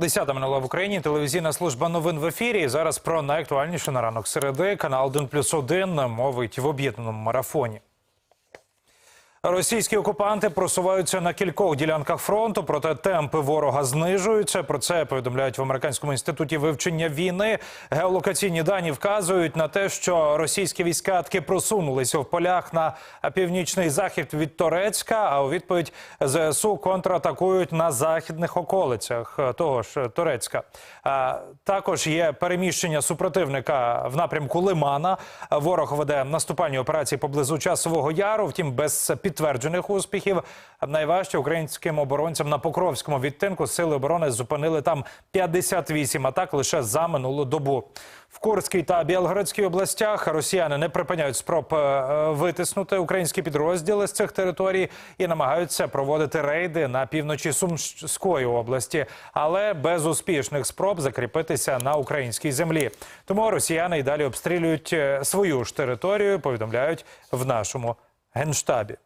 Десята минула в Україні телевізійна служба новин в ефірі. Зараз про найактуальніше на ранок середи. Канал 1 плюс 1 мовить в об'єднаному марафоні. Російські окупанти просуваються на кількох ділянках фронту, проте темпи ворога знижуються. Про це повідомляють в американському інституті вивчення війни. Геолокаційні дані вказують на те, що російські війська таки просунулися в полях на північний захід від Торецька. А у відповідь ЗСУ контратакують на західних околицях того ж Торецька. Також є переміщення супротивника в напрямку Лимана. Ворог веде наступальні операції поблизу часового яру. Втім, без підтверджених успіхів. Найважче українським оборонцям на Покровському відтинку сили оборони зупинили там 58 атак лише за минулу добу. В Курській та Білгородській областях росіяни не припиняють спроб е, витиснути українські підрозділи з цих територій і намагаються проводити рейди на півночі Сумської області, але без успішних спроб закріпитися на українській землі. Тому росіяни й далі обстрілюють е, свою ж територію. Повідомляють в нашому генштабі.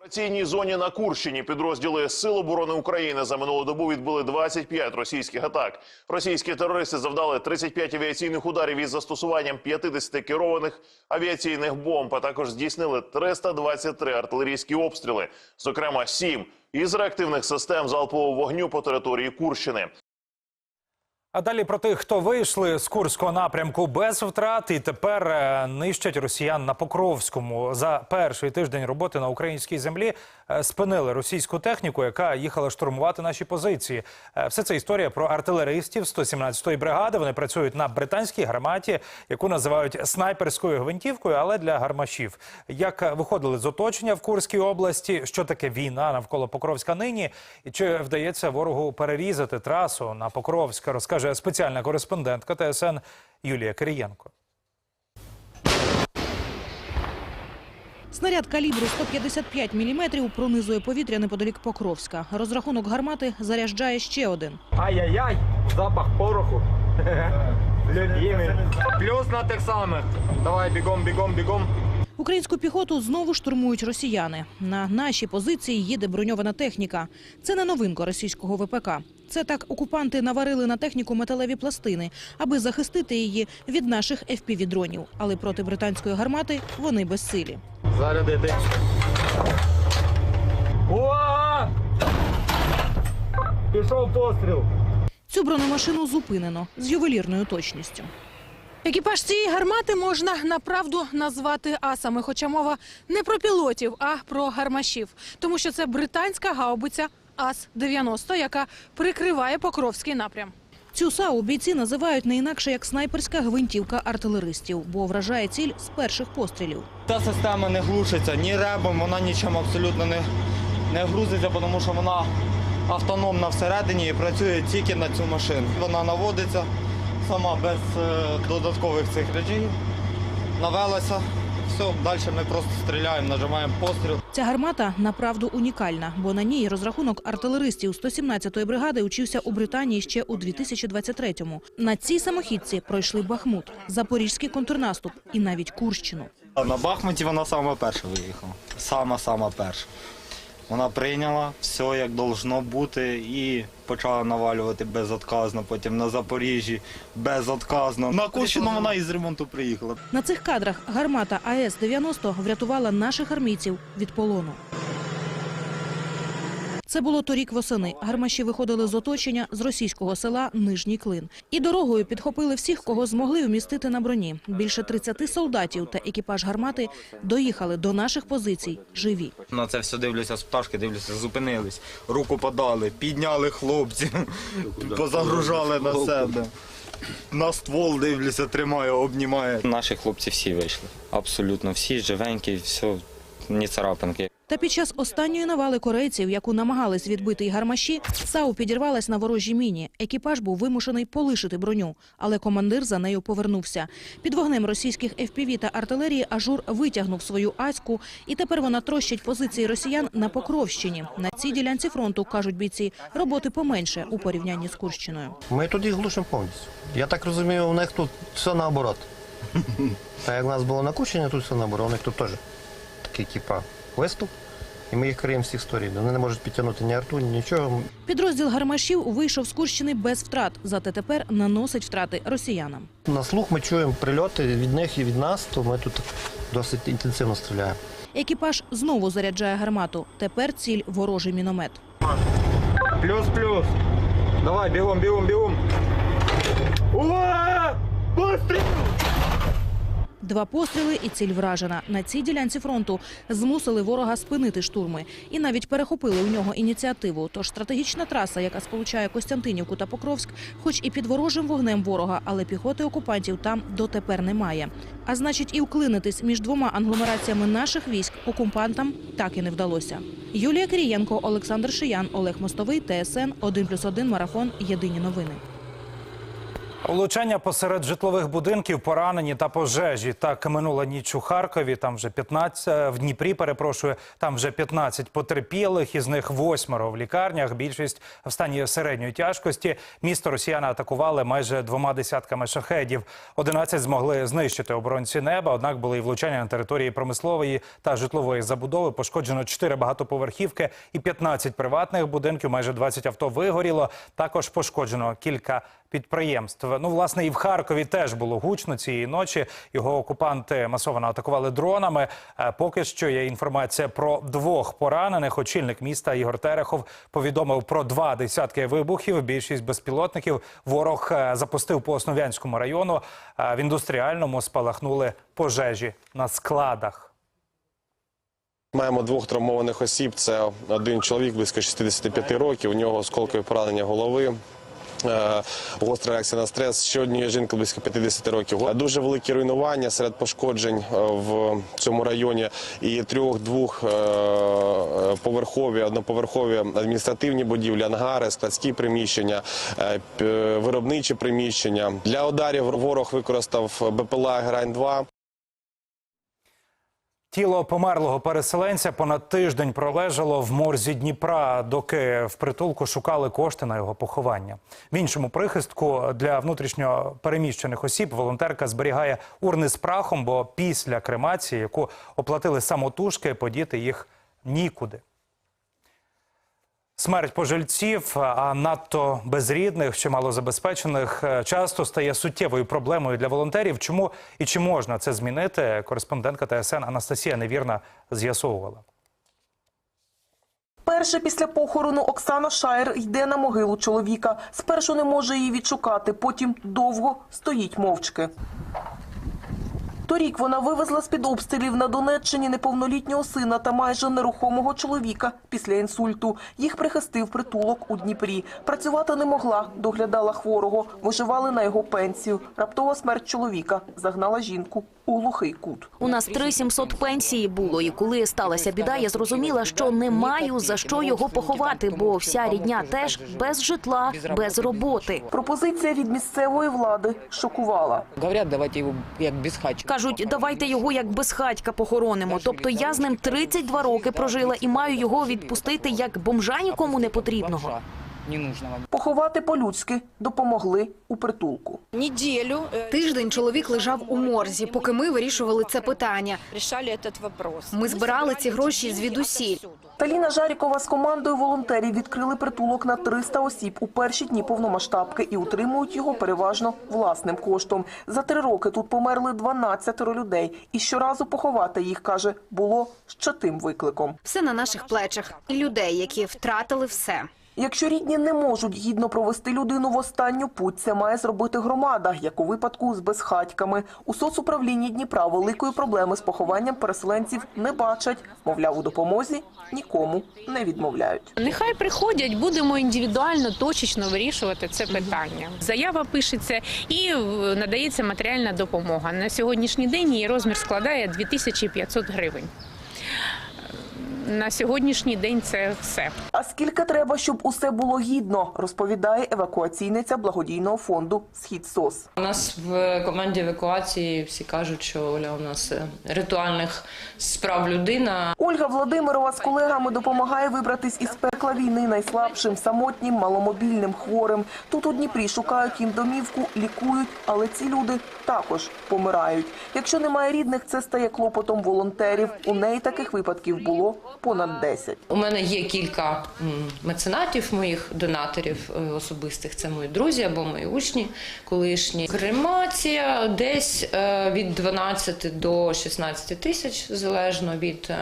Операційній зоні на Курщині підрозділи Сил оборони України за минулу добу відбили 25 російських атак. Російські терористи завдали 35 авіаційних ударів із застосуванням 50 керованих авіаційних бомб, а також здійснили 323 артилерійські обстріли, зокрема 7 із реактивних систем залпового вогню по території Курщини. А далі про тих, хто вийшли з курського напрямку без втрат і тепер е, нищать росіян на Покровському. За перший тиждень роботи на українській землі е, спинили російську техніку, яка їхала штурмувати наші позиції. Е, Все це історія про артилеристів 117-ї бригади. Вони працюють на британській гарматі, яку називають снайперською гвинтівкою, але для гармашів. Як виходили з оточення в Курській області, що таке війна навколо Покровська нині, і чи вдається ворогу перерізати трасу на Покровська, розкаже спеціальна кореспондентка ТСН Юлія Кирієнко. Снаряд калібру 155 мм пронизує повітря неподалік Покровська. Розрахунок гармати заряджає ще один. Ай-яй-яй, запах пороху. Любимий. Плюс на тих самих. Давай бігом, бігом, бігом. Українську піхоту знову штурмують росіяни. На наші позиції їде броньована техніка. Це не новинка російського ВПК. Це так окупанти наварили на техніку металеві пластини, аби захистити її від наших FPV-дронів. Але проти британської гармати вони безсилі. Зарядити. Пішов постріл. Цю бронемашину зупинено з ювелірною точністю. Екіпаж цієї гармати можна направду назвати асами, хоча мова не про пілотів, а про гармашів, тому що це британська гаубиця АС-90, яка прикриває Покровський напрям. Цю САУ бійці називають не інакше як снайперська гвинтівка артилеристів, бо вражає ціль з перших пострілів. Та система не глушиться ні ребом, вона нічим абсолютно не, не грузиться, тому що вона автономна всередині і працює тільки на цю машину. Вона наводиться сама без е, додаткових цих режимів. Навелася. Все, далі ми просто стріляємо, нажимаємо постріл. Ця гармата направду унікальна, бо на ній розрахунок артилеристів 117-ї бригади учився у Британії ще у 2023-му. На цій самохідці пройшли Бахмут, Запорізький контрнаступ і навіть Курщину. На Бахмуті вона сама перша виїхала. Сама-сама перша. Вона прийняла все як должно бути і почала навалювати безотказно. Потім на Запоріжжі безотказно. На Курщину вона із ремонту приїхала. На цих кадрах гармата АЕС-90 врятувала наших армійців від полону. Це було торік восени. Гармаші виходили з оточення з російського села Нижній Клин. І дорогою підхопили всіх, кого змогли вмістити на броні. Більше 30 солдатів та екіпаж гармати доїхали до наших позицій живі. На це все дивлюся з пташки, дивлюся, зупинились, руку подали, підняли хлопців, позагружали на себе. На ствол дивлюся, тримаю, обнімає. Наші хлопці всі вийшли. Абсолютно всі живенькі, все, ні царапинки. Та під час останньої навали корейців, яку намагались відбити й гармаші, САУ підірвалась на ворожій міні. Екіпаж був вимушений полишити броню, але командир за нею повернувся. Під вогнем російських ФПВ та артилерії Ажур витягнув свою аську, і тепер вона трощить позиції росіян на Покровщині. На цій ділянці фронту, кажуть бійці, роботи поменше у порівнянні з Курщиною. Ми тут їх глушимо повністю. Я так розумію, у них тут все наоборот. Так як в нас було на Кучині, тут все наоборот. У них тут теж такий, типа, виступ. І ми їх криємо всіх сторін. Вони не можуть підтягнути ні арту, ні нічого. Підрозділ гармашів вийшов з Курщини без втрат, зате тепер наносить втрати росіянам. На слух ми чуємо прильоти від них і від нас, то ми тут досить інтенсивно стріляємо. Екіпаж знову заряджає гармату. Тепер ціль ворожий міномет. Плюс-плюс. Давай, бігом, бігом, бігом. Уа! Постріл! Два постріли і ціль вражена. На цій ділянці фронту змусили ворога спинити штурми і навіть перехопили у нього ініціативу. Тож стратегічна траса, яка сполучає Костянтинівку та Покровськ, хоч і під ворожим вогнем ворога, але піхоти окупантів там дотепер немає. А значить, і вклинитись між двома англомераціями наших військ окупантам так і не вдалося. Юлія Кирієнко, Олександр Шиян, Олег Мостовий, ТСН 1+,1 Марафон. Єдині новини. Влучання посеред житлових будинків, поранені та пожежі. Так минула ніч у Харкові. Там вже 15, в Дніпрі. Перепрошую, там вже 15 потерпілих. Із них восьмеро в лікарнях. Більшість в стані середньої тяжкості. Місто росіяни атакували майже двома десятками шахедів. 11 змогли знищити оборонці неба. Однак були і влучання на території промислової та житлової забудови. Пошкоджено 4 багатоповерхівки і 15 приватних будинків. Майже 20 авто вигоріло. Також пошкоджено кілька підприємств. Ну, власне, і в Харкові теж було гучно цієї ночі. Його окупанти масово атакували дронами. Е, Поки що є інформація про двох поранених. Очільник міста Ігор Терехов повідомив про два десятки вибухів. Більшість безпілотників ворог е, запустив по Основ'янському району. Е, В індустріальному спалахнули пожежі на складах. Маємо двох травмованих осіб. Це один чоловік близько 65 років. У нього осколкові поранення голови. Е, Гостра реакція на стрес. Ще однієї жінки близько 50 років. Е, Дуже великі руйнування серед пошкоджень е, в цьому районі. І трьох двох е, поверхові, одноповерхові адміністративні будівлі, ангари, складські приміщення, виробничі приміщення. Для ударів ворог використав БПЛА Грань-2. Тіло померлого переселенця понад тиждень пролежало в морзі Дніпра, доки в притулку шукали кошти на його поховання. В іншому прихистку для внутрішньо переміщених осіб волонтерка зберігає урни з прахом, бо після кремації, яку оплатили самотужки, подіти їх нікуди. Смерть пожильців, а надто безрідних чи малозабезпечених, е, часто стає суттєвою проблемою для волонтерів. Чому і чи можна це змінити? Кореспондентка ТСН Анастасія Невірна з'ясовувала. Перше після похорону Оксана Шаєр йде на могилу чоловіка. Спершу не може її відшукати, потім довго стоїть мовчки. Торік вона вивезла з-під обстрілів на Донеччині неповнолітнього сина та майже нерухомого чоловіка після інсульту. Їх прихистив притулок у Дніпрі. Працювати не могла, доглядала хворого, виживали на його пенсію. Раптова смерть чоловіка загнала жінку у глухий кут. У нас 3700 пенсії було, і коли сталася біда, я зрозуміла, що не маю за що його поховати, бо вся рідня теж без житла, без роботи. Пропозиція від місцевої влади шокувала. Говорят, давайте его як без хача. Кажуть, давайте його як безхатька похоронимо. Тобто я з ним 32 роки прожила і маю його відпустити як бомжа нікому не потрібного. Не нужно. Поховати по-людськи допомогли у притулку. Неділю э, Тиждень чоловік лежав у морзі, поки ми вирішували це питання. Ми збирали ці гроші звідусіль. Таліна Жарікова з командою волонтерів відкрили притулок на 300 осіб у перші дні повномасштабки і утримують його переважно власним коштом. За три роки тут померли 12 людей. І щоразу поховати їх, каже, було ще тим викликом. Все на наших плечах. І людей, які втратили все. Якщо рідні не можуть гідно провести людину в останню путь, це має зробити громада, як у випадку з безхатьками. У соцуправлінні Дніпра великої проблеми з похованням переселенців не бачать. Мовляв, у допомозі нікому не відмовляють. Нехай приходять, будемо індивідуально, точечно вирішувати це питання. Заява пишеться і е, надається матеріальна допомога. На сьогоднішній день її розмір складає 2500 гривень. На сьогоднішній день це все. А скільки треба, щоб усе було гідно, розповідає евакуаційниця благодійного фонду Схід СОС. У нас в команді евакуації всі кажуть, що Оля у нас е, ритуальних справ людина. Ольга Владимирова з колегами допомагає вибратись із пекла війни найслабшим, самотнім, маломобільним, хворим. Тут у Дніпрі шукають їм домівку, лікують, але ці люди також помирають. Якщо немає рідних, це стає клопотом волонтерів. У неї таких випадків було понад 10. У мене є кілька меценатів моїх донаторів е, особистих. Це мої друзі або мої учні колишні. Кремація десь е, від 12 до 16 тисяч, залежно від е,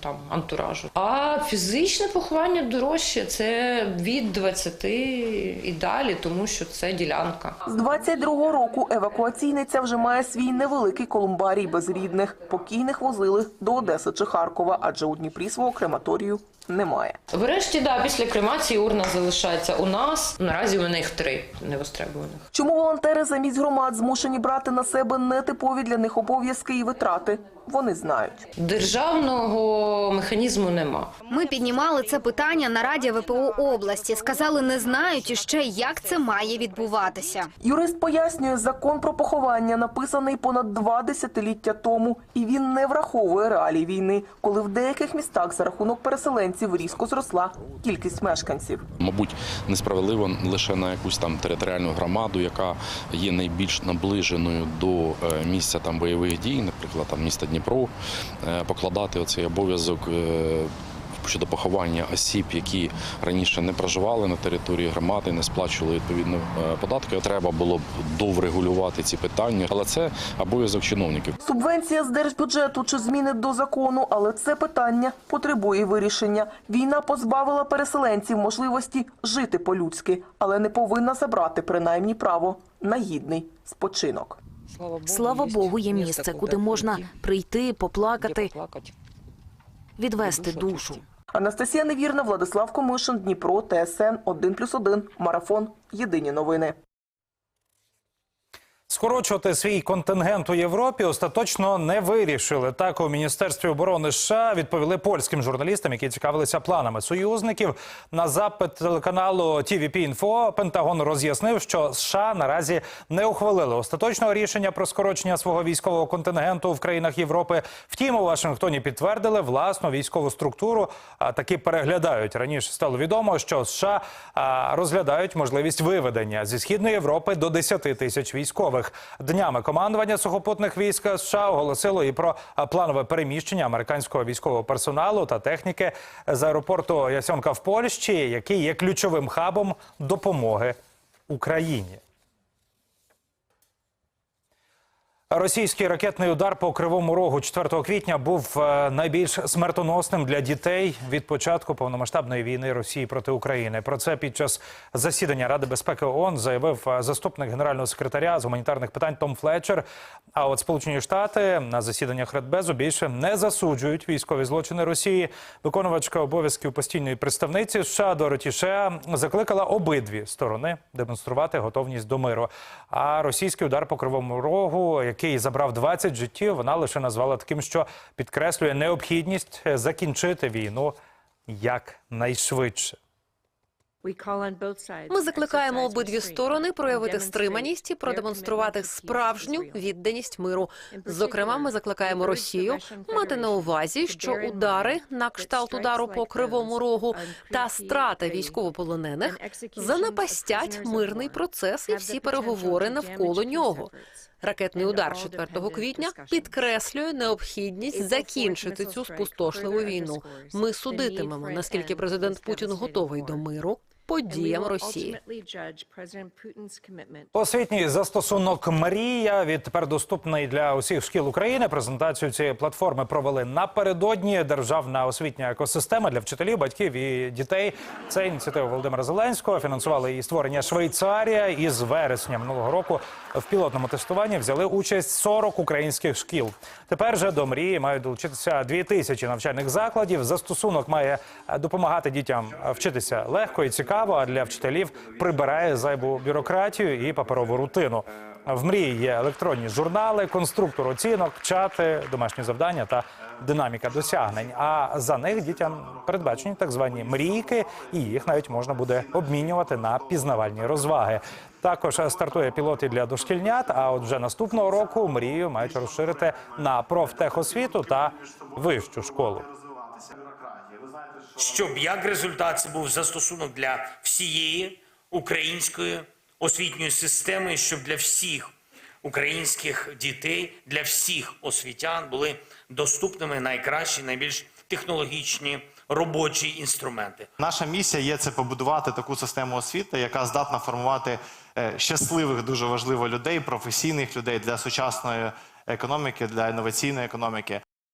там антуражу. А фізичне поховання дорожче це від 20 і далі, тому що це ділянка. З 22-го року евакуаційниця вже має свій невеликий колумбарій без рідних. Покійних возили до Одеси чи Харкова, адже у Дніпрі свого крематорію немає. Врешті, да, після кремації урна залишається у нас. Наразі у мене їх три невостребуваних. Чому волонтери замість громад змушені брати на себе нетипові для них обов'язки і витрати? Вони знають. Державного механізму нема. Ми піднімали це питання на Раді ВПО області. Сказали, не знають іще, як це має відбуватися. Юрист пояснює, закон про поховання написаний понад два десятиліття тому, і він не враховує реалій війни, коли в деяких містах за рахунок переселенців різко зросла кількість мешканців. Мабуть, несправедливо лише на якусь там територіальну громаду, яка є найбільш наближеною до е, місця там бойових дій, наприклад, там міста Дніпро, е, покладати оцей обов'язок. е, Щодо поховання осіб, які раніше не проживали на території громади, не сплачували відповідно е, податки. Треба було б доврегулювати ці питання, але це обов'язок чиновників. Субвенція з держбюджету чи зміни до закону, але це питання потребує вирішення. Війна позбавила переселенців можливості жити по-людськи, але не повинна забрати принаймні право на гідний спочинок. Слава Богу, є місце, куди можна прийти, поплакати, відвести душу. Анастасія Невірна, Владислав Комишин, Дніпро, ТСН 1+,1, Марафон. Єдині новини. Скорочувати свій контингент у Європі остаточно не вирішили. Так у міністерстві оборони США відповіли польським журналістам, які цікавилися планами союзників. На запит телеканалу TVP Info Пентагон роз'яснив, що США наразі не ухвалили остаточного рішення про скорочення свого військового контингенту в країнах Європи. Втім, у Вашингтоні підтвердили власну військову структуру. А таки переглядають раніше. Стало відомо, що США розглядають можливість виведення зі східної Європи до 10 тисяч військових. Днями командування сухопутних військ США оголосило і про планове переміщення американського військового персоналу та техніки з аеропорту Ясьонка в Польщі, який є ключовим хабом допомоги Україні. Російський ракетний удар по кривому рогу 4 квітня був е, найбільш смертоносним для дітей від початку повномасштабної війни Росії проти України. Про це під час засідання Ради безпеки ООН заявив е, заступник генерального секретаря з гуманітарних питань Том Флетчер. А от Сполучені Штати на засіданнях Радбезу більше не засуджують військові злочини Росії. Виконувачка обов'язків постійної представниці США Дороті Шеа закликала обидві сторони демонструвати готовність до миру. А російський удар по кривому рогу, який забрав 20 життів, вона лише назвала таким, що підкреслює необхідність закінчити війну якнайшвидше. Ми закликаємо обидві сторони проявити стриманість і продемонструвати справжню відданість миру. Зокрема, ми закликаємо Росію мати на увазі, що удари на кшталт удару по кривому рогу та страта військовополонених занапастять мирний процес і всі переговори навколо нього. Ракетний удар 4 квітня підкреслює необхідність закінчити цю спустошливу війну. Ми судитимемо, наскільки президент Путін готовий до миру подіям Росії. Освітній застосунок Мрія відтепер доступний для усіх шкіл України. Презентацію цієї платформи провели напередодні. Державна освітня екосистема для вчителів, батьків і дітей. Це ініціатива Володимира Зеленського. Фінансували її створення Швейцарія. І з вересня минулого року в пілотному тестуванні взяли участь 40 українських шкіл. Тепер же до мрії мають долучитися 2 тисячі навчальних закладів. Застосунок має допомагати дітям вчитися легко і цікаво. А для вчителів прибирає зайву бюрократію і паперову рутину. В мрії є електронні журнали, конструктор оцінок, чати, домашні завдання та динаміка досягнень. А за них дітям передбачені так звані мрійки, і їх навіть можна буде обмінювати на пізнавальні розваги. Також стартує пілоти для дошкільнят. А от вже наступного року мрію мають розширити на профтехосвіту та вищу школу. Щоб як результат це був застосунок для всієї української освітньої системи, щоб для всіх українських дітей, для всіх освітян були доступними найкращі, найбільш технологічні робочі інструменти. Наша місія є це побудувати таку систему освіти, яка здатна формувати е, щасливих, дуже важливо людей, професійних людей для сучасної економіки, для інноваційної економіки.